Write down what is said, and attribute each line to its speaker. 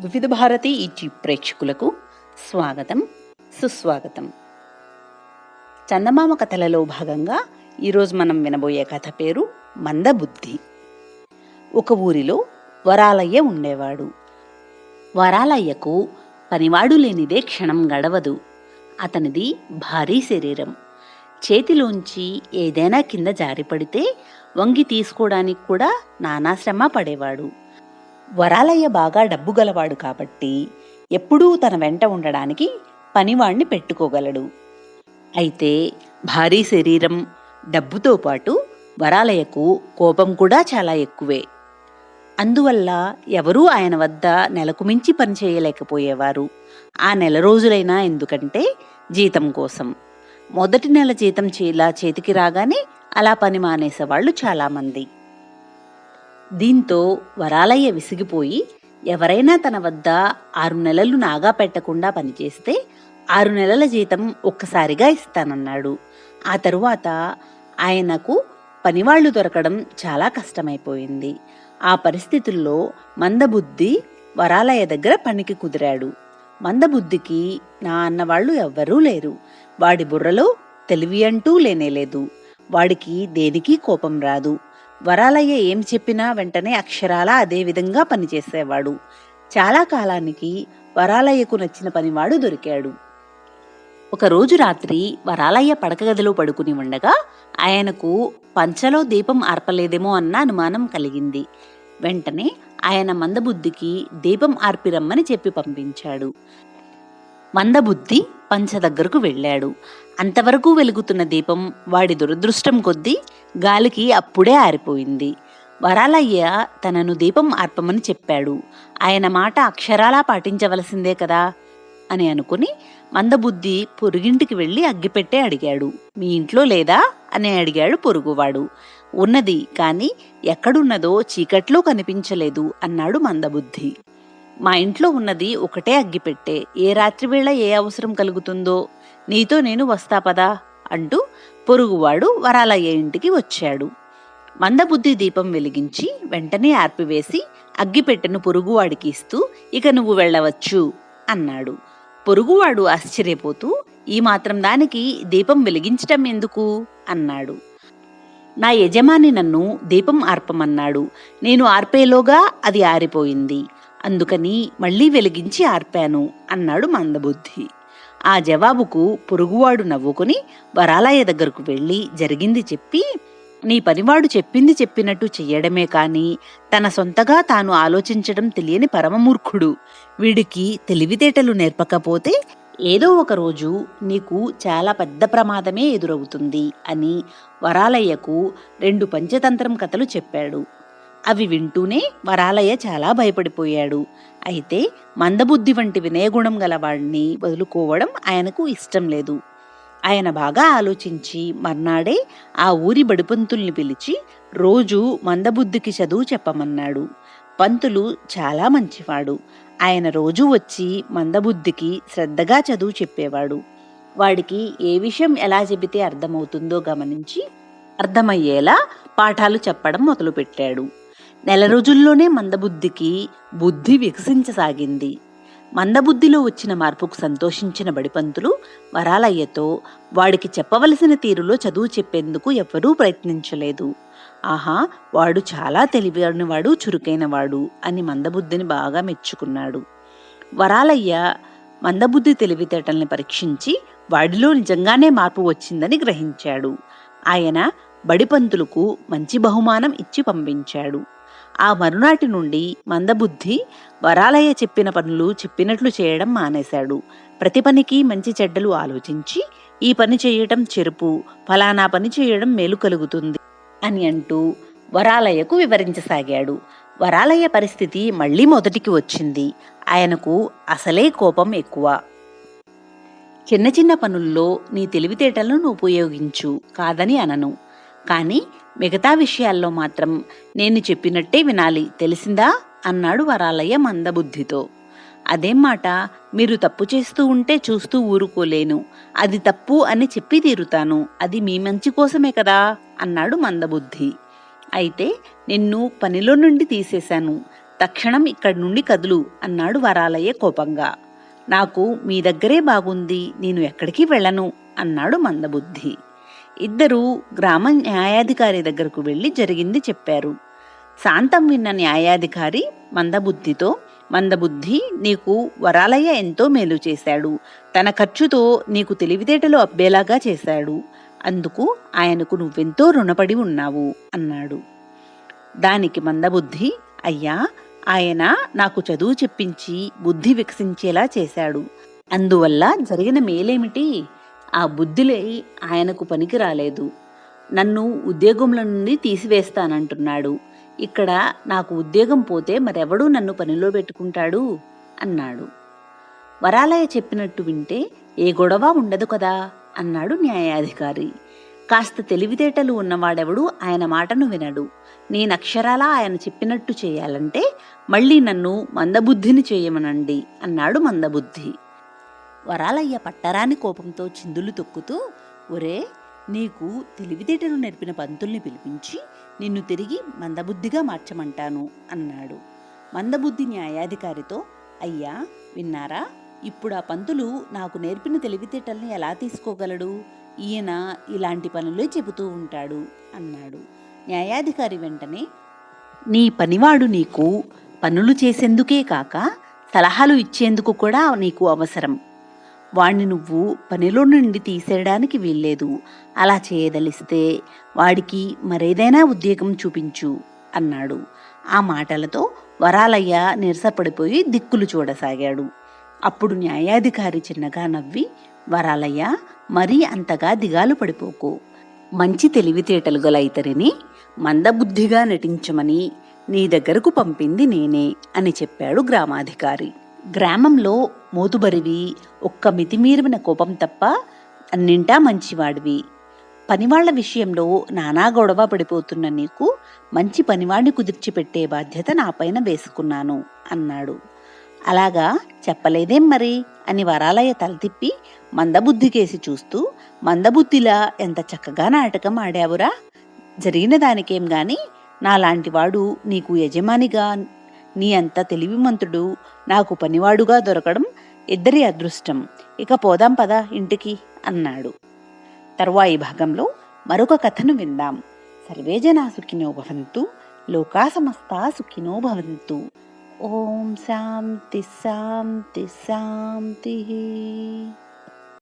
Speaker 1: వివిధ భారతి యూట్యూబ్ ప్రేక్షకులకు స్వాగతం సుస్వాగతం. చందమామ కథలలో భాగంగా ఈరోజు మనం వినబోయే కథ పేరు మందబుద్ధి. ఒక ఊరిలో వరాలయ్య ఉండేవాడు. వరాలయ్యకు పనివాడు లేనిదే క్షణం గడవదు. అతనిది భారీ శరీరం. చేతిలోంచి ఏదైనా కింద జారిపడితే వంగి తీసుకోవడానికి కూడా నానా శ్రమ పడేవాడు. వరాలయ్య బాగా డబ్బు గలవాడు కాబట్టి ఎప్పుడూ తన వెంట ఉండడానికి పనివాణ్ణి పెట్టుకోగలడు. అయితే భారీ శరీరం డబ్బుతో పాటు వరాలయ్యకు కోపం కూడా చాలా ఎక్కువే. అందువల్ల ఎవరూ ఆయన వద్ద నెలకు మించి పని చేయలేకపోయేవారు. ఆ నెల రోజులైనా ఎందుకంటే జీతం కోసం. మొదటి నెల జీతం ఇలా చేతికి రాగానే అలా పని మానేసేవాళ్ళు చాలామంది. దీంతో వరాలయ్య విసిగిపోయి ఎవరైనా తన వద్ద ఆరు నెలలు నాగా పెట్టకుండా పనిచేస్తే ఆరు నెలల జీతం ఒక్కసారిగా ఇస్తానన్నాడు. ఆ తరువాత ఆయనకు పనివాళ్ళు దొరకడం చాలా కష్టమైపోయింది. ఆ పరిస్థితుల్లో మందబుద్ధి వరాలయ్య దగ్గర పనికి కుదిరాడు. మందబుద్ధికి నా అన్నవాళ్ళు ఎవ్వరూ లేరు. వాడి బుర్రలో తెలివి అంటూ లేనేలేదు. వాడికి దేనికి కోపం రాదు. వరాలయ్య ఏం చెప్పినా వెంటనే అక్షరాలా అదే విధంగా పనిచేసేవాడు. చాలా కాలానికి వరాలయ్యకు నచ్చిన పనివాడు దొరికాడు. ఒకరోజు రాత్రి వరాలయ్య పడక గదిలో పడుకుని ఉండగా ఆయనకు పంచలో దీపం ఆర్పలేదేమో అన్న అనుమానం కలిగింది. వెంటనే ఆయన మందబుద్ధికి దీపం ఆర్పిరమ్మని చెప్పి పంపించాడు. మందబుద్ధి పంచ దగ్గరకు వెళ్ళాడు. అంతవరకు వెలుగుతున్న దీపం వాడి దురదృష్టం కొద్దీ గాలికి అప్పుడే ఆరిపోయింది. వరాలయ్య తనను దీపం ఆర్పమని చెప్పాడు. ఆయన మాట అక్షరాలా పాటించవలసిందే కదా? అని అనుకుని మందబుద్ధి పొరుగింటికి వెళ్ళి అగ్గిపెట్టే అడిగాడు. మీ ఇంట్లో లేదా? అని అడిగాడు పొరుగువాడు. ఉన్నది కానీ ఎక్కడున్నదో చీకట్లో కనిపించలేదు అన్నాడు మందబుద్ధి. మా ఇంట్లో ఉన్నది ఒకటే అగ్గిపెట్టే. ఏ రాత్రివేళ ఏ అవసరం కలుగుతుందో? నీతో నేను వస్తా పదా? అంటూ పొరుగువాడు వరాలయ్య ఇంటికి వచ్చాడు. మందబుద్ధి దీపం వెలిగించి వెంటనే ఆర్పివేసి అగ్గిపెట్టెను పొరుగువాడికి ఇస్తూ ఇక నువ్వు వెళ్ళవచ్చు అన్నాడు. పొరుగువాడు ఆశ్చర్యపోతూ ఈ మాత్రం దానికి దీపం వెలిగించటం ఎందుకు? అన్నాడు. నా యజమాని నన్ను దీపం ఆర్పమన్నాడు. నేను ఆర్పేలోగా అది ఆరిపోయింది. అందుకని మళ్ళీ వెలిగించి ఆర్పాను అన్నాడు మందబుద్ధి. ఆ జవాబుకు పొరుగువాడు నవ్వుకుని వరాలయ్య దగ్గరకు వెళ్ళి జరిగింది చెప్పి నీ పనివాడు చెప్పింది చెప్పినట్టు చెయ్యడమే కాని తన సొంతగా తాను ఆలోచించడం తెలియని పరమమూర్ఖుడు. వీడికి తెలివితేటలు నేర్పకపోతే ఏదో ఒక రోజు నీకు చాలా పెద్ద ప్రమాదమే ఎదురవుతుంది అని వరాలయ్యకు రెండు పంచతంత్రం కథలు చెప్పాడు. అవి వింటూనే వరాలయ్య చాలా భయపడిపోయాడు. అయితే మందబుద్ధి వంటి వినయగుణం గలవాడిని వదులుకోవడం ఆయనకు ఇష్టం లేదు. ఆయన బాగా ఆలోచించి మర్నాడే ఆ ఊరి బడిపంతుల్ని పిలిచి రోజు మందబుద్ధికి చదువు చెప్పమన్నాడు. పంతులు చాలా మంచివాడు. ఆయన రోజు వచ్చి మందబుద్ధికి శ్రద్ధగా చదువు చెప్పేవాడు. వాడికి ఏ విషయం ఎలా చెబితే అర్థమవుతుందో గమనించి అర్థమయ్యేలా పాఠాలు చెప్పడం మొదలుపెట్టాడు. నెల రోజుల్లోనే మందబుద్ధికి బుద్ధి వికసించసాగింది. మందబుద్ధిలో వచ్చిన మార్పుకు సంతోషించిన బడిపంతులు వరాలయ్యతో వాడికి చెప్పవలసిన తీరులో చదువు చెప్పేందుకు ఎవ్వరూ ప్రయత్నించలేదు. ఆహా వాడు చాలా తెలివైనవాడు చురుకైనవాడు అని మందబుద్ధిని బాగా మెచ్చుకున్నాడు. వరాలయ్య మందబుద్ధి తెలివితేటల్ని పరీక్షించి వాడిలో నిజంగానే మార్పు వచ్చిందని గ్రహించాడు. ఆయన బడిపంతులకు మంచి బహుమానం ఇచ్చి పంపించాడు. ఆ మరునాటి నుండి మందబుద్ధి వరాలయ్య చెప్పిన పనులు చెప్పినట్లు చేయడం మానేశాడు. ప్రతి పనికి మంచి చెడ్డలు ఆలోచించి ఈ పని చేయటం చెరుపు ఫలానా పని చేయడం మేలు కలుగుతుంది అని అంటూ వరాలయ్యకు వివరించసాగాడు. వరాలయ్య పరిస్థితి మళ్ళీ మొదటికి వచ్చింది. ఆయనకు అసలే కోపం ఎక్కువ. చిన్న చిన్న పనుల్లో నీ తెలివితేటలను ఉపయోగించు కాదని అనను. కానీ మిగతా విషయాల్లో మాత్రం నేను చెప్పినట్టే వినాలి. తెలిసిందా? అన్నాడు వరాలయ్య మందబుద్ధితో. అదేం మాట మీరు తప్పు చేస్తూ ఉంటే చూస్తూ ఊరుకోలేను. అది తప్పు అని చెప్పి తీరుతాను. అది మీ మంచి కోసమే కదా? అన్నాడు మందబుద్ధి. అయితే నిన్ను పనిలో నుండి తీసేశాను. తక్షణం ఇక్కడి నుండి కదులు అన్నాడు వరాలయ్య కోపంగా. నాకు మీ దగ్గరే బాగుంది. నేను ఎక్కడికి వెళ్ళను అన్నాడు మందబుద్ధి. ఇద్దరూ గ్రామ న్యాయాధికారి దగ్గరకు వెళ్ళి జరిగింది చెప్పారు. శాంతం విన్న న్యాయాధికారి మందబుద్ధితో మందబుద్ధి నీకు వరాలయ్య ఎంతో మేలు చేశాడు. తన ఖర్చుతో నీకు తెలివితేటలు అబ్బేలాగా చేశాడు. అందుకు ఆయనకు నువ్వెంతో రుణపడి ఉన్నావు అన్నాడు. దానికి మందబుద్ధి అయ్యా ఆయన నాకు చదువు చెప్పించి బుద్ధి వికసించేలా చేశాడు. అందువల్ల జరిగిన మేలేమిటి? ఆ బుద్ధిలే ఆయనకు పనికి రాలేదు నన్ను ఉద్యోగంల నుండి తీసివేస్తానంటున్నాడు. ఇక్కడ నాకు ఉద్యోగం పోతే మరెవడూ నన్ను పనిలో పెట్టుకుంటాడు? అన్నాడు. వరాలయ చెప్పినట్టు వింటే ఏ గొడవ ఉండదు కదా? అన్నాడు న్యాయాధికారి. కాస్త తెలివితేటలు ఉన్నవాడెవడు ఆయన మాటను వినడు. నేనక్షరాలా ఆయన చెప్పినట్టు చేయాలంటే మళ్ళీ నన్ను మందబుద్ధిని చేయమనండి అన్నాడు మందబుద్ధి. వరాలయ్య పట్టరాని కోపంతో చిందులు తొక్కుతూ ఒరే నీకు తెలివితేటలు నేర్పిన పంతుల్ని పిలిపించి నిన్ను తిరిగి మందబుద్ధిగా మార్చమంటాను అన్నాడు. మందబుద్ధి న్యాయాధికారితో అయ్యా విన్నారా? ఇప్పుడు ఆ పంతులు నాకు నేర్పిన తెలివితేటల్ని ఎలా తీసుకోగలడు? ఈయన ఇలాంటి పనులే చెబుతూ ఉంటాడు అన్నాడు. న్యాయాధికారి వెంటనే నీ పనివాడు నీకు పనులు చేసేందుకే కాక సలహాలు ఇచ్చేందుకు కూడా నీకు అవసరం. వాణ్ణి నువ్వు పనిలో నుండి తీసేయడానికి వీల్లేదు. అలా చేయదలిస్తే వాడికి మరేదైనా ఉద్యోగం చూపించు అన్నాడు. ఆ మాటలతో వరాలయ్య నిరసపడిపోయి దిక్కులు చూడసాగాడు. అప్పుడు న్యాయాధికారి చిన్నగా నవ్వి వరాలయ్య మరీ అంతగా దిగాలు పడిపోకు. మంచి తెలివితేటలు గల ఇతరిని మందబుద్ధిగా నటించమని నీ దగ్గరకు పంపింది నేనే అని చెప్పాడు గ్రామాధికారి. గ్రామంలో మోతుబరివి ఒక్క మితిమీరిన కోపం తప్ప అన్నింటా మంచివాడివి. పనివాళ్ళ విషయంలో నానా గొడవ పడిపోతున్న నీకు మంచి పనివాడిని కుదిర్చిపెట్టే బాధ్యత నాపైన వేసుకున్నాను అన్నాడు. అలాగా చెప్పలేదేం మరి? అని వరాలయ్య తలతిప్పి మందబుద్ధికేసి చూస్తూ మందబుద్ధిలా ఎంత చక్కగా నాటకం ఆడావురా? జరిగిన దానికేం గాని నాలాంటివాడు నీకు యజమానిగా నీ అంత తెలివిమంతుడు నాకు పనివాడుగా దొరకడం ఇద్దరి అదృష్టం. ఇక పోదాం పద ఇంటికి అన్నాడు. తరువాయి భాగంలో మరొక కథను విందాం. సర్వేజనా సుఖినో భవంతు లోకా సమస్తా సుఖినో భవంతు. ఓం శాంతి శాంతి శాంతి.